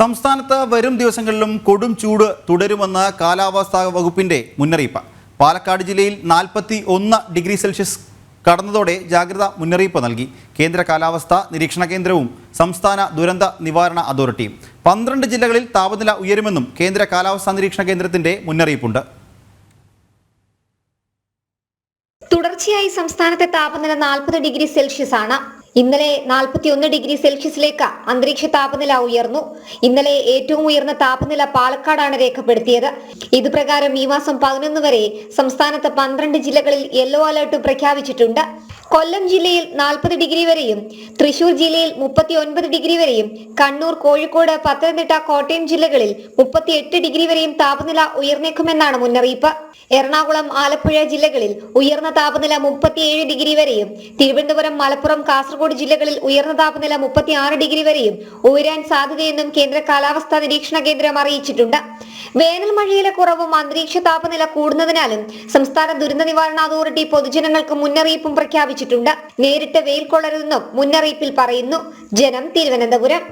സംസ്ഥാനത്ത് വരും ദിവസങ്ങളിലും കൊടും ചൂട് തുടരുമെന്ന് കാലാവസ്ഥാ വകുപ്പിന്റെ മുന്നറിയിപ്പ്. പാലക്കാട് ജില്ലയിൽ നാൽപ്പത്തി ഒന്ന് ഡിഗ്രി സെൽഷ്യസ് കടന്നതോടെ ജാഗ്രത മുന്നറിയിപ്പ് നൽകി. കേന്ദ്ര കാലാവസ്ഥാ നിരീക്ഷണ കേന്ദ്രവും സംസ്ഥാന ദുരന്ത നിവാരണ അതോറിറ്റിയും. പന്ത്രണ്ട് ജില്ലകളിൽ താപനില ഉയരുമെന്നും കേന്ദ്ര കാലാവസ്ഥാ നിരീക്ഷണ കേന്ദ്രത്തിന്റെ മുന്നറിയിപ്പുണ്ട്. തുടർച്ചയായി സംസ്ഥാനത്തെ താപനില നാൽപ്പത് ഡിഗ്രി സെൽഷ്യസ് ആണ് ഇന്നലെ നാൽപ്പത്തിയൊന്ന് ഡിഗ്രി സെൽഷ്യസിലേക്ക് അന്തരീക്ഷ താപനില ഉയർന്നു. ഇന്നലെ ഏറ്റവും ഉയർന്ന താപനില പാലക്കാടാണ് രേഖപ്പെടുത്തിയത്. ഇത് പ്രകാരം ഈ മാസം പതിനൊന്ന് വരെ സംസ്ഥാനത്ത് പന്ത്രണ്ട് ജില്ലകളിൽ യെല്ലോ അലർട്ട് പ്രഖ്യാപിച്ചിട്ടുണ്ട്. കൊല്ലം ജില്ലയിൽ നാൽപ്പത് ഡിഗ്രി വരെയും തൃശൂർ ജില്ലയിൽ മുപ്പത്തി ഒൻപത് ഡിഗ്രി വരെയും കണ്ണൂർ കോഴിക്കോട് പത്തനംതിട്ട കോട്ടയം ജില്ലകളിൽ മുപ്പത്തിയെട്ട് ഡിഗ്രി വരെയും താപനില ഉയർന്നേക്കുമെന്നാണ് മുന്നറിയിപ്പ്. എറണാകുളം ആലപ്പുഴ ജില്ലകളിൽ ഉയർന്ന താപനില മുപ്പത്തിയേഴ് ഡിഗ്രി വരെയും തിരുവനന്തപുരം മലപ്പുറം കാസർഗോഡ് ജില്ലകളിൽ ഉയർന്ന താപനില മുപ്പത്തിയാറ് ഡിഗ്രി വരെയും ഉയരാൻ സാധ്യതയെന്നും കേന്ദ്ര കാലാവസ്ഥാ നിരീക്ഷണ കേന്ദ്രം അറിയിച്ചിട്ടുണ്ട്. വേനൽ മഴയിലെ കുറവും അന്തരീക്ഷ താപനില കൂടുന്നതിനാലും സംസ്ഥാന ദുരന്ത നിവാരണ അതോറിറ്റി പൊതുജനങ്ങൾക്ക് മുന്നറിയിപ്പും പ്രഖ്യാപിച്ചിട്ടുണ്ട് നേരിട്ട് വെയിൽ കൊള്ളരുതെന്നും മുന്നറിയിപ്പിൽ പറയുന്നു. ജനം തിരുവനന്തപുരം.